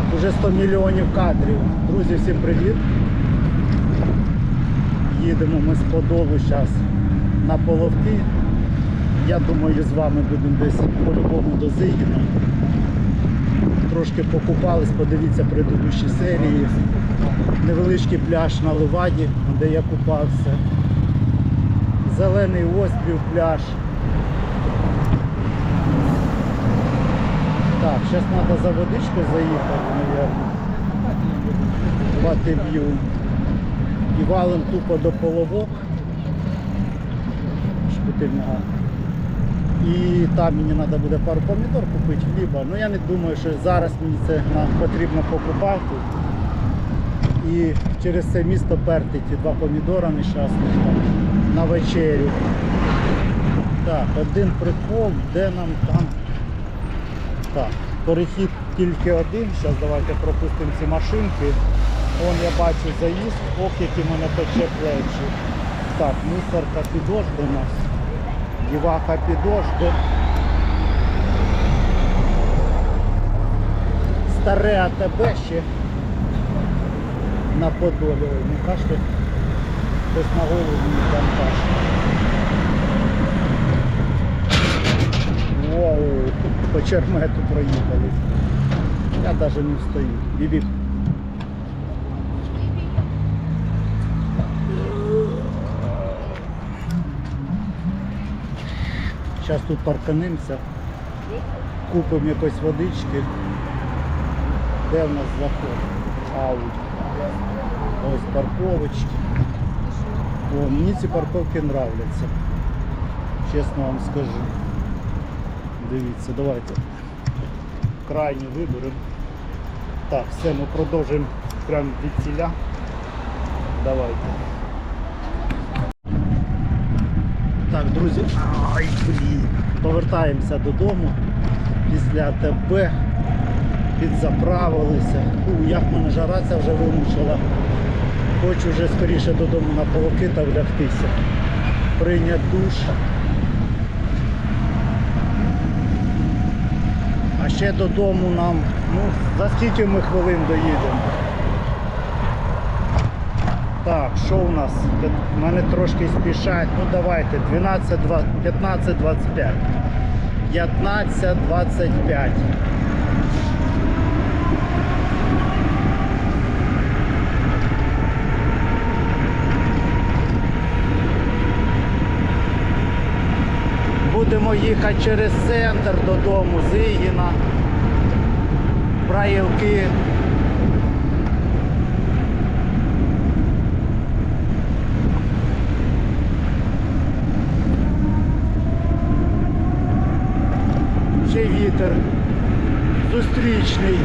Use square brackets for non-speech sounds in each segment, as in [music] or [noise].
Так, уже 100 мільйонів кадрів. Друзі, всім привіт. Їдемо ми з Подолу зараз на Половки. Я думаю, з вами будемо десь по-любому до Зигіна. Трошки покупались, подивіться предыдущі серії. Невеличкий пляж на Леваді, де я купався. Зелений острів пляж. Так, зараз треба за водичкою заїхати, мабуть. Батиб'ю. І валим тупо до половок. Шпитильного. І там мені треба буде пару помідор купити, хліба. Ну я не думаю, що зараз мені це потрібно покупати. І через це місто перти ті два помідора нещасних на вечерю. Так, один прикол, де нам там. Так, перехід тільки один. Зараз давайте пропустимо ці машинки. Вон я бачу заїзд, ох, який мене пече плечі. Так, мусорка підожде нас. Діваха підожде. Старе АТБ ще на Подолі. Не кажете, хтось на голову мені там каже. Воу, по чермету проїхали. Я навіть не встаю. Бібі. Зараз тут парканимося, купимо якось водички. Де в нас заход? Ауді. Ось парковочки. О, мені ці парковки нравляться. Чесно вам скажу. Дивіться, давайте крайні виберемо. Так, все, ми продовжуємо прямо від ціля. Давайте. Так, друзі, ай, блін. Повертаємося додому після ТБ. Підзаправилися. У, як мене жара ця вже вимушила. Хочу вже скоріше додому на полоки та влягтися. Прийняти душ. Ще додому нам, ну, за скільки ми хвилин доїдемо. Так, що у нас? Мене трошки спішать. Ну давайте, 12, 20, 15, Будемо їхати через центр додому, Зигіна, Браїлки. Ще вітер зустрічний.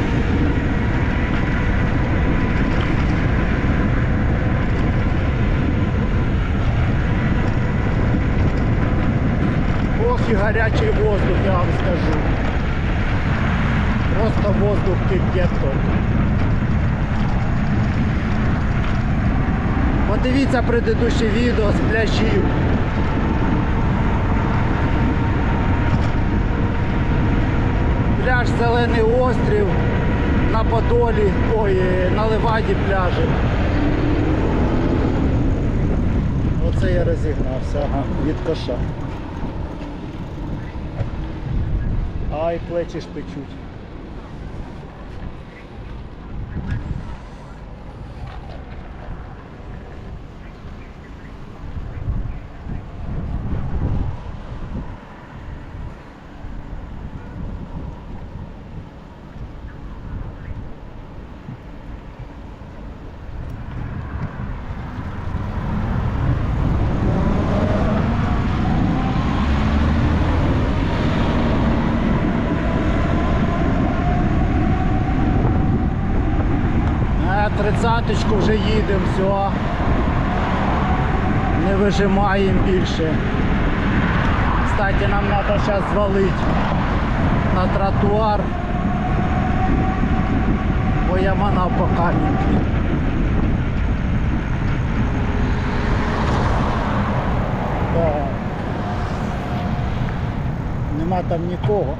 І гарячий воздух, я вам скажу. Просто воздух кип'яток. Подивіться предыдущее відео з пляжів. Пляж Зелений острів на Подолі, ой, на Леваді пляжі. Оце я розігнався, ага, від коша. Ай, плечі ж печуть. Е, Тридцяточку вже їдемо, все. Не вижимаємо більше. Кстати, нам треба зараз звалити на тротуар. Бо я манав по камінки. Нема там нікого.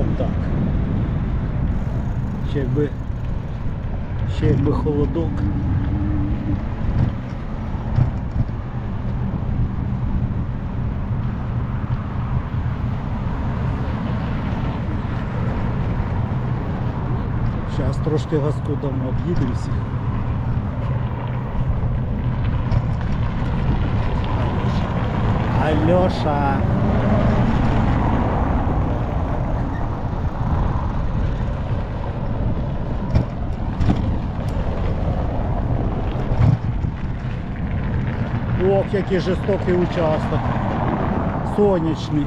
От так. Ще якби, ще якби холодок. Зараз трошки газку дамо, об'їдемося. Альоша. Ох, який жорстокий участок. Сонячний.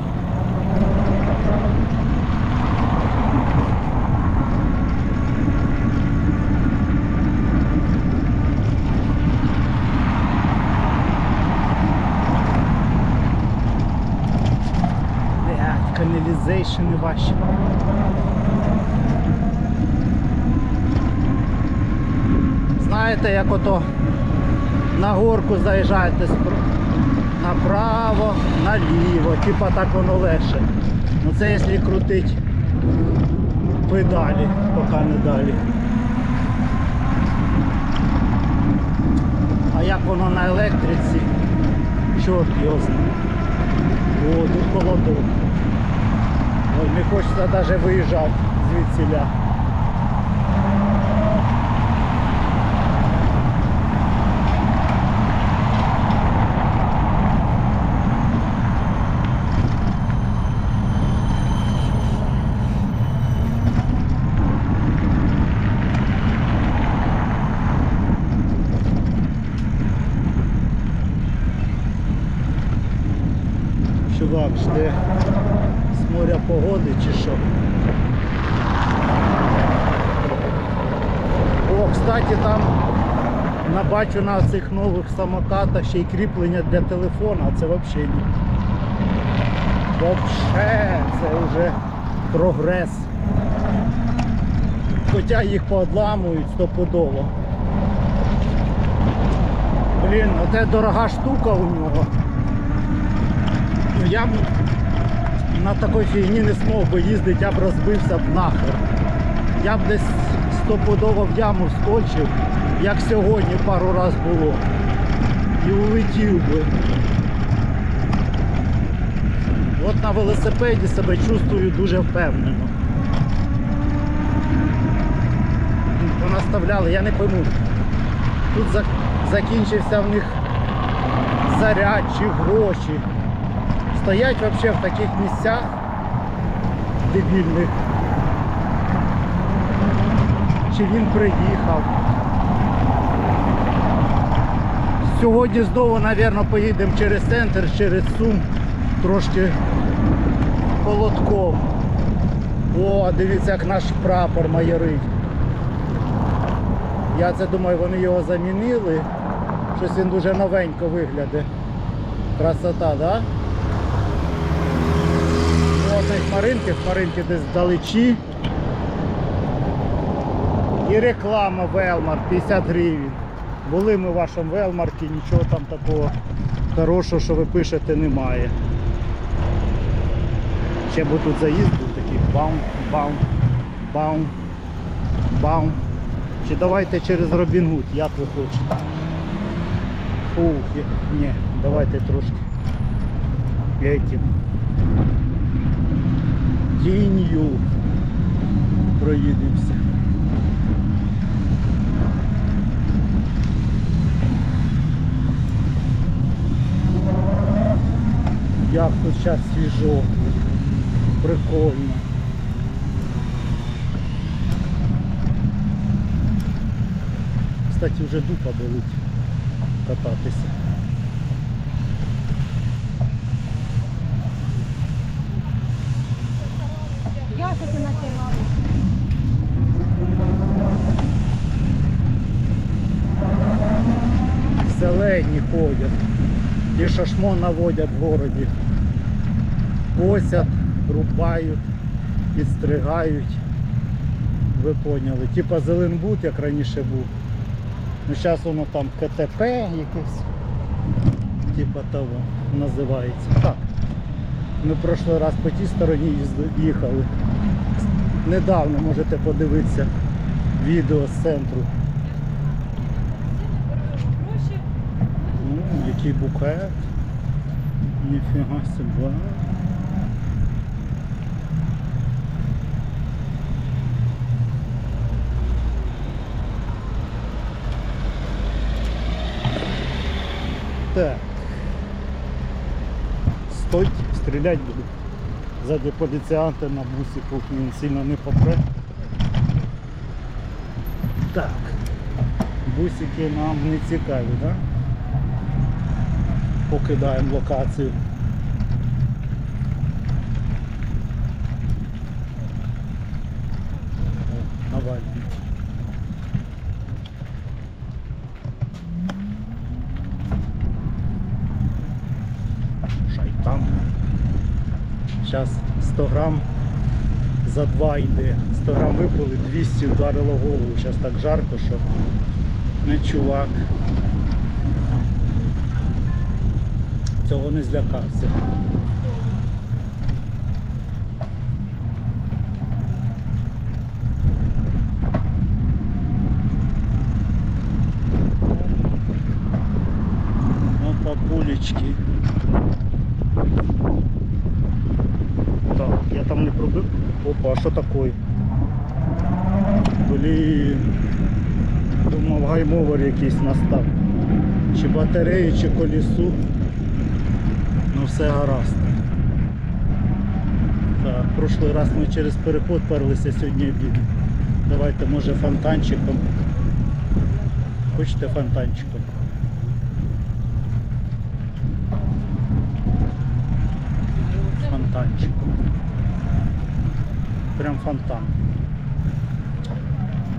Блядь, каналізейшени ваші. Знаєте, як ото на горку заїжджаєте направо, наліво, типа так воно легше. Ну це якщо крутить педалі, поки не далі. А як воно на електриці, чорт його знає. О, тут холодок. Не хочеться навіть виїжджати звідсіля. Чувак жде з моря погоди чи що. О, кстати, там набачу на цих нових самокатах ще й кріплення для телефона, це взагалі ні. Вообще, це вже прогрес. Хоча їх поодламують стопудово. Блін, оце дорога штука у нього. Я б на такій фігні не змог би їздити, я б розбився б нахер. Я б десь стопудово в яму вскочив, як сьогодні пару раз було. І улетів би. От на велосипеді себе чувствую дуже впевнено. Понаставляли, я не пойму. Тут закінчився в них заряд чи гроші стоять вообще в таких місцях дебільних. Чи він приїхав. Сьогодні знову, мабуть, поїдемо через центр, через Сум, трошки холодком. О, дивіться, як наш прапор майорить. Я це думаю, вони його замінили. Щось він дуже новенько виглядає. Красота, да? От хмаринки, хмаринки десь вдалечі. І реклама Велмар 50 гривень. Були ми в вашому Велмарті, нічого там такого хорошого, що ви пишете, немає. Ще бо тут заїзд був такий бам, бам, бам, бам. Чи давайте через Робінгуд, як ви хочете. Фух, ні, давайте трошки. Этим. Тінью проїдемося. Як тут зараз свіжо, прикольно. Кстати, вже дупа болить кататися. Зелені ходять. І шашмо наводять в городі. Косять, рубають, підстригають. Ви поняли. Типа Зеленбуд, як раніше був. Ну зараз воно там КТП якесь. Типа того називається. Так. Ми в прошлий раз по тій стороні їхали. Недавно можете подивитися відео з центру. Ну, який букет. Ніфіга себе. Так. Стойте, стрілять будуть. Ззаді поліціянти на бусику він сильно не попре. Так. Бусики нам не цікаві, так? Да? Покидаємо локацію. Навальний. Шайтан. Зараз 100 грам за 2 йде. 100 грам випили, 200 вдарило голову. Зараз так жарко, що не чувак. Цього не злякався. Ну, папулечки. Так, я там не пробив. Опа, а що таке? Блін. Думав гаймовер якийсь настав. Чи батареї, чи колісу. Ну все гаразд. Так, прошлий раз ми через переход перлися сьогодні обід. Давайте може фонтанчиком. Хочете фонтанчиком? Фонтанчиком. Прям фонтан.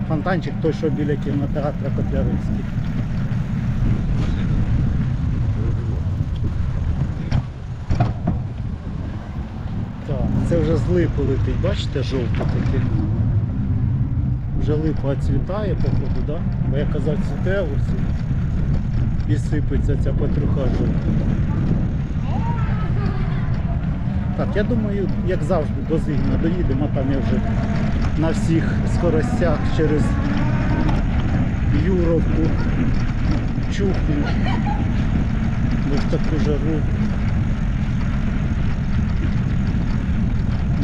Фонтанчик той, що біля кінотеатра Котляревський. Так, це вже з липи летить, бачите, жовте таке. Вже липа цвітає, походу, да? Бо я казав цвіте ось і сипеться ця петруха жовта. Так, я думаю, як завжди, до Зигна доїдемо, а там я вже на всіх скоростях через Юровку чухну. В таку жару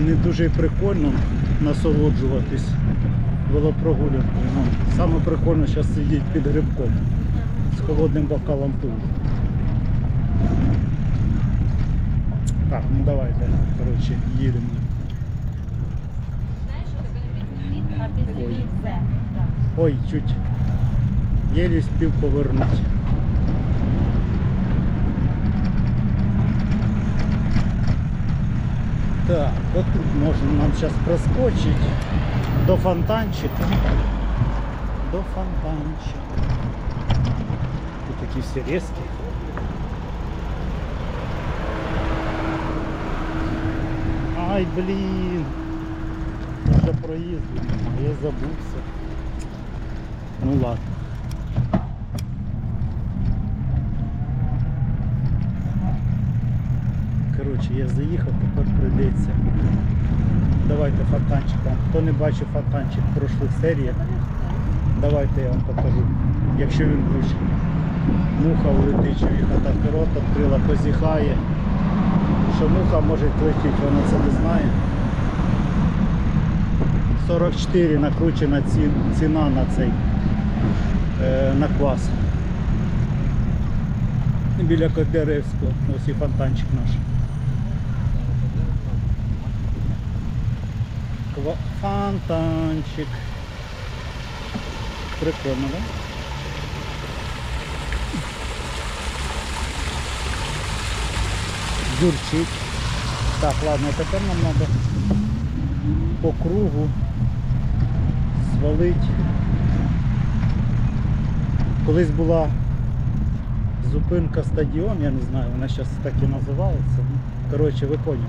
не дуже прикольно насолоджуватись велопрогулянкою. Ну, саме прикольно зараз сидіти під грибком з холодним бокалом пива. Так, ну давайте, коротше, їдемо. Ой. Ой, чуть. Єлі спів повернути. Так, от тут можна нам зараз проскочити до фонтанчика. До фонтанчика. Тут такі всі резкі. Ай, блін. Вже проїзду немає, я забувся. Ну ладно. Коротше, я заїхав, тепер прийдеться. Давайте фонтанчиком. Хто не бачив фонтанчик в прошлих серіях, давайте я вам покажу. Якщо він включить. Муха влетить, човіха так рот відкрила, позіхає. Що муха може летіти, вона це не знає. 44 накручена ці- ціна на цей е, на квас. Біля Котляревського. Ось і фонтанчик наш. Фонтанчик. Прикольно, да? Юрчить. Так, ладно, тепер нам треба по кругу свалить. Колись була зупинка стадіон, я не знаю, вона зараз так і називається. Ну, Коротше, ви поняли.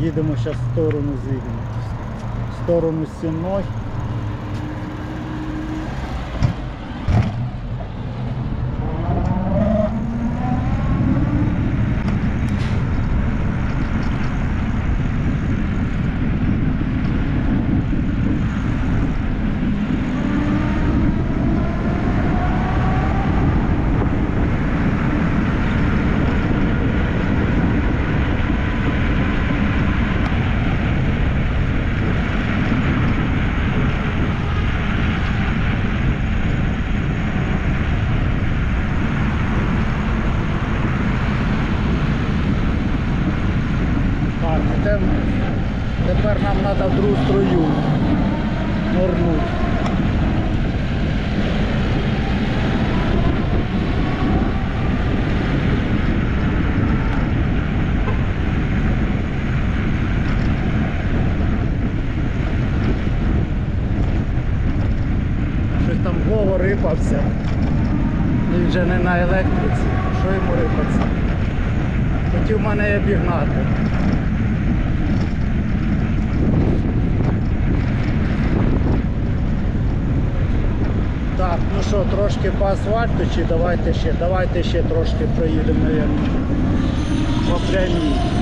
Їдемо зараз в сторону Зигина. Сторону Сіной. Рипався. Він вже не на електриці. Що йому рипатися? Хотів мене обігнати. Так, ну що, трошки по асфальту чи давайте ще, давайте ще трошки проїдемо, мабуть. По прямій.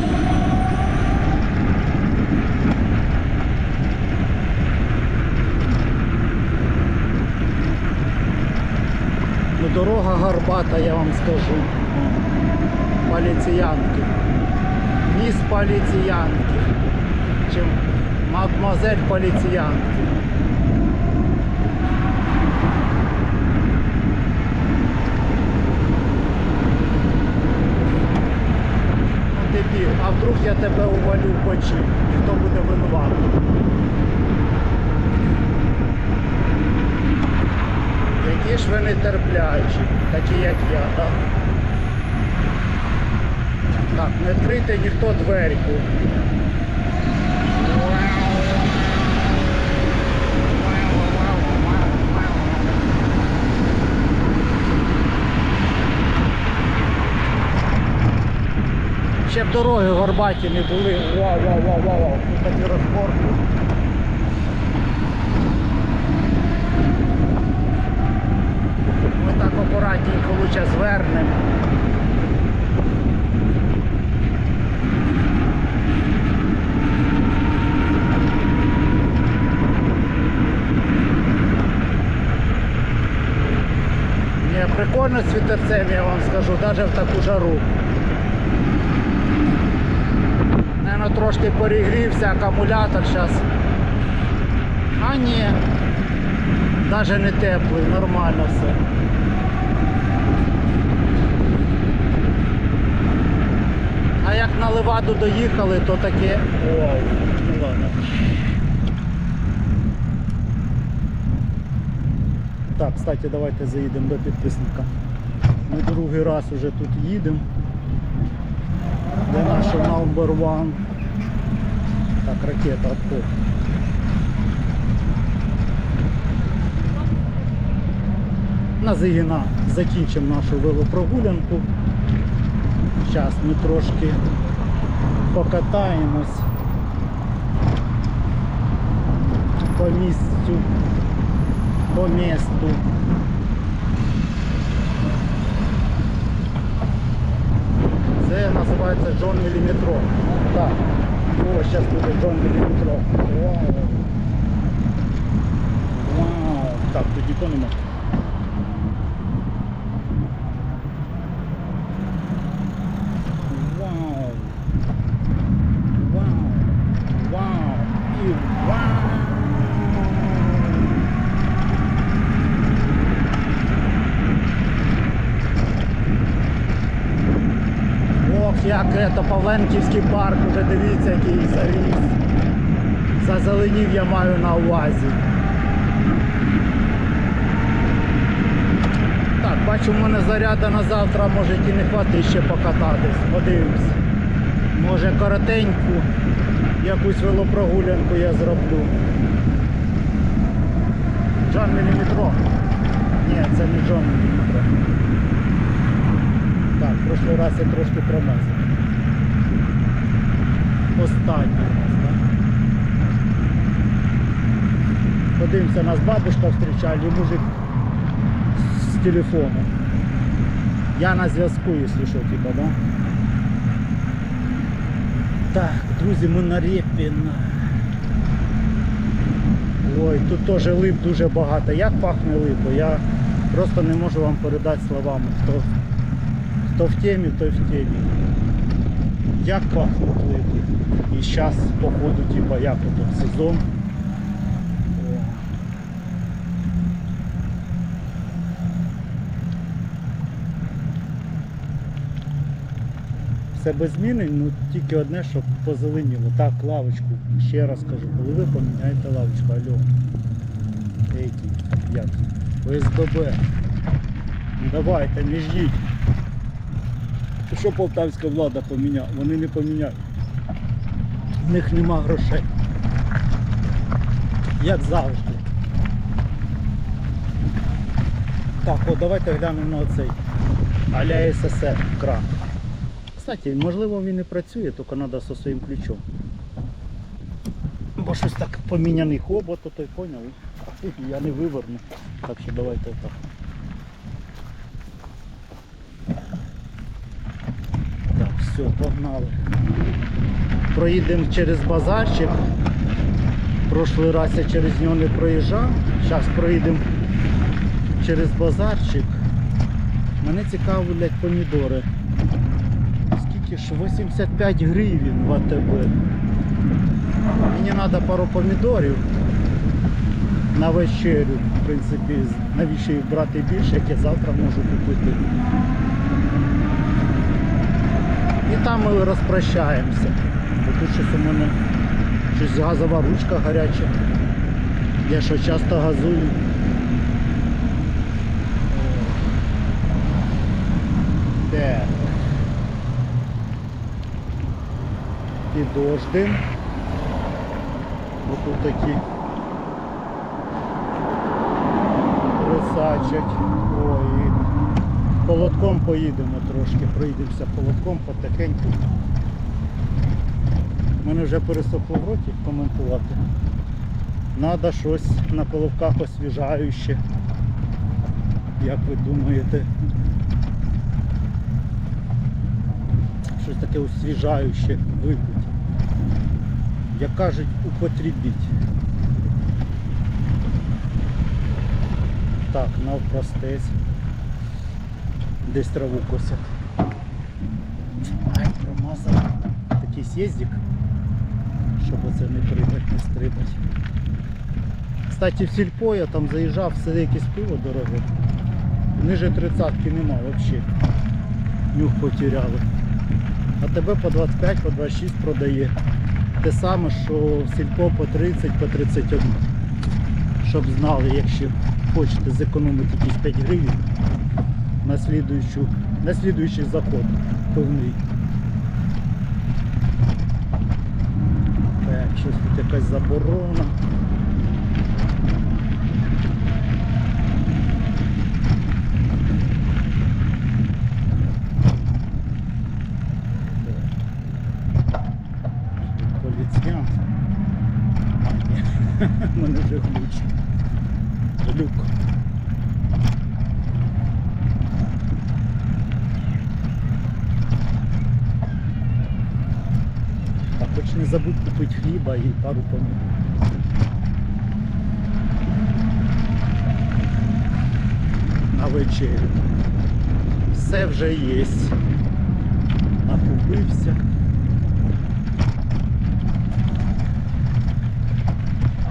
Дорога горбата, я вам скажу. Поліціянки. Міс поліціянки. Чи мадмозель поліціянки. Ну, а вдруг я тебе увалю в печі? І хто буде винуватий? Ж ви нетерплячі, такі як я, так? Так, не відкрийте ніхто дверку. Ще б дороги горбаті не були. Вау, вау, вау, вау, вау. Тут такі розпорки. Ми так акуратненько лучше звернемо. Прикольно з вітерцем, я вам скажу, навіть в таку жару. Наверно, трошки перегрівся акумулятор зараз. А ні. Навіть не теплий, нормально все. Як на леваду доїхали, то таке. Вау. Ну ладно. Так, кстати, давайте заїдемо до підписника. Ми другий раз уже тут їдемо. Де наш number one? Так, ракета отход. На Зигіна закінчимо нашу велопрогулянку. Зараз ми трошки покатаємось по місцю, по місту. Це називається Джон Міліметро. Так. О, зараз буде Джон Міліметро. Вау. Вау. Так, тут нікого нема. Як это Павленківський парк, уже дивіться, який заріс. Зазеленів я маю на увазі. Так, бачу, в мене заряда на завтра може і не хватить ще покататись. Подивимось. Може коротеньку якусь велопрогулянку я зроблю. Джон Міліметро. Ні, це не Джон Міліметро. Так, в прошлый раз я трошки промазав. Останній раз, так? Подивимося, нас бабушка зустрічає, і мужик з телефону. Я на зв'язку, якщо що, типа, да? Так, друзі, ми на Рєпіна. Ой, тут теж лип дуже багато. Як пахне липо? Я просто не можу вам передати словами. Хто, хто в темі, той в темі. Як пахнуть липи. І зараз, походу, типа, як тут сезон. Все без зміни, ну тільки одне, щоб позеленіло. Так, лавочку. Ще раз кажу, коли ви поміняєте лавочку, алло. Які? Як? ОСББ. Давайте, не ждіть. Що полтавська влада поміняла? Вони не поміняють. В них нема грошей. Як завжди. Так, от давайте глянемо на оцей. Аля СССР кран. Кстати, можливо він і працює, тільки треба зі своїм ключом. Бо щось так поміняний хобот, то той поняв. Я не виверну. Так що давайте. Так, все, погнали. Проїдемо через базарчик. Прошлий раз я через нього не проїжджав. Зараз проїдемо через базарчик. Мене цікавлять помідори. Скільки ж? 85 гривень в АТБ. Мені треба пару помідорів на вечерю. В принципі, навіщо їх брати більше, як я завтра можу купити. І там ми розпрощаємося. Бо тут щось у мене щось газова ручка гаряча. Я що часто газую. Так. Підождем. Ось тут такі рисачать. Ой. І Холодком поїдемо трошки, пройдемося холодком потихеньку. У мене вже пересохло в роті коментувати. Надо щось на половках освіжаюче. Як ви думаєте? Щось таке освіжаюче випити. Як кажуть, употребіть. Так, навпростець. Десь траву косять. Ай, промазав. Такий съездик, щоб оце не пригати, не стрибати. Кстати, в сільпо я там заїжджав, все якесь пиво дороге. Ниже тридцятки нема взагалі. Нюх потеряли. А тебе по 25, по 26 продає. Те саме, що в сільпо по 30, по 31. Щоб знали, якщо хочете зекономити якісь 5 гривень на, слідуючу, на слідуючий заход повний. Так, щось тут якась заборона. Поліціянт. А, ні. Мене вже глючить. Глюк. А хоч не забудь купити хліба і пару помідор. На вечерю. Все вже є. Накупився.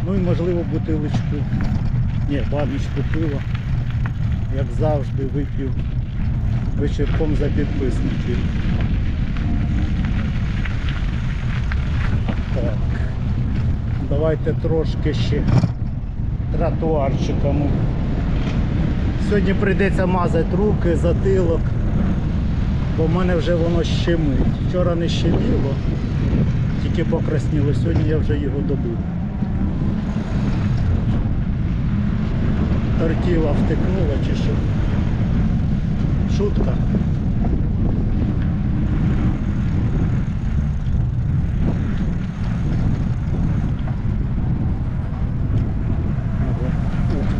Ну і можливо бутилочку. Ні, баночку пива. Як завжди вип'ю вечірком за підписників. Так. Давайте трошки ще тротуарчиками. Сьогодні прийдеться мазати руки, затилок, бо в мене вже воно щемить. Вчора не щеміло, тільки покрасніло, сьогодні я вже його добив. Тортіла втекнула чи що? Шутка.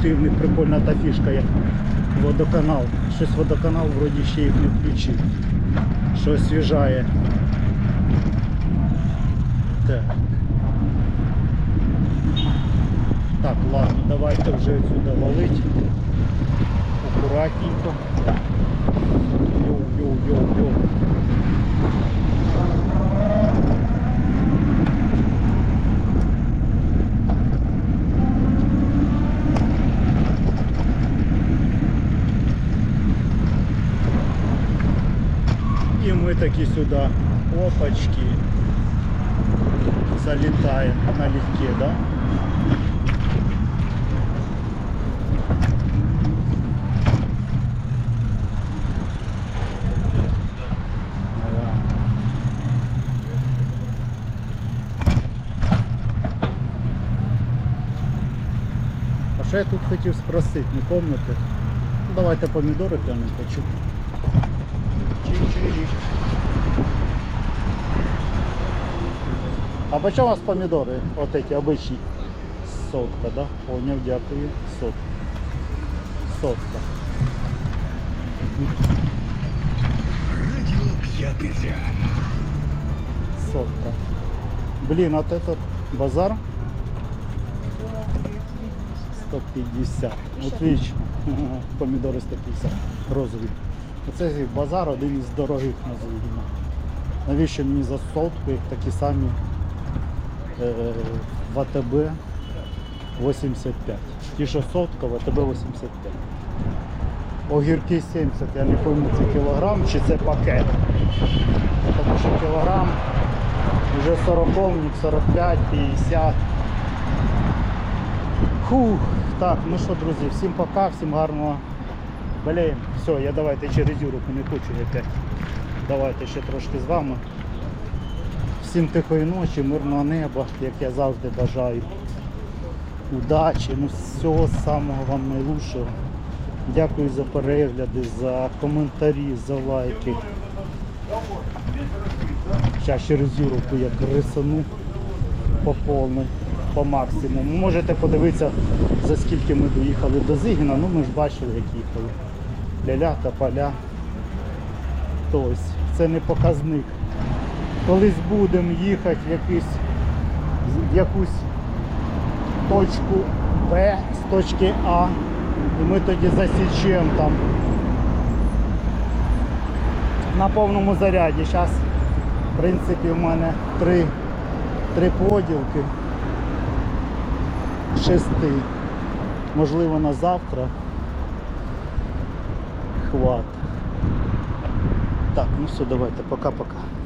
Ти, в прикольна та фішка, як водоканал. Щось водоканал вроді ще їх не включив. Що освіжає. Так. Так, ладно, давайте вже сюди валить. Акуратненько. Йоу-йоу-йоу-йоу. мы таки сюда, опачки, залетаем налегке, да? Да. А що я тут хотів спросити, не пам'ятаєте? Ну, давайте помідори глянемо хочу. А по чому у вас помідори? От эти обычні? Сотка, да? Поняв, дякую. Сотка. Сотка. Сотка. Блин, вот этот базар 150. Отлично. [laughs] Помідори 150. Розові. Оце базар один із дорогих називаємо. Навіщо мені за сотку, як такі самі е, В АТБ 85. Ті, що сотка, в АТБ 85. Огірки 70, я не пойму, це кілограм чи це пакет. Тому що кілограм вже 40, 45, 50. Фух, так, ну що, друзі, всім пока, всім гарного. Блін, все, я давайте через Юрку не хочу опять. Давайте ще трошки з вами. Всім тихої ночі, мирного неба, як я завжди бажаю. Удачі, ну всього самого вам найлучшого. Дякую за перегляди, за коментарі, за лайки. Зараз через Юровку я рисану по повній, по максимуму. Можете подивитися, за скільки ми доїхали до Зигіна. Ну ми ж бачили, як їхали. Ляля та поля. Тобто це не показник. Колись будемо їхати в, якийсь, в якусь точку Б з точки А. І ми тоді засічемо там на повному заряді. Зараз, в принципі, в мене три, три поділки шести. Можливо, на завтра. Хват. Так, ну все, давайте, пока-пока.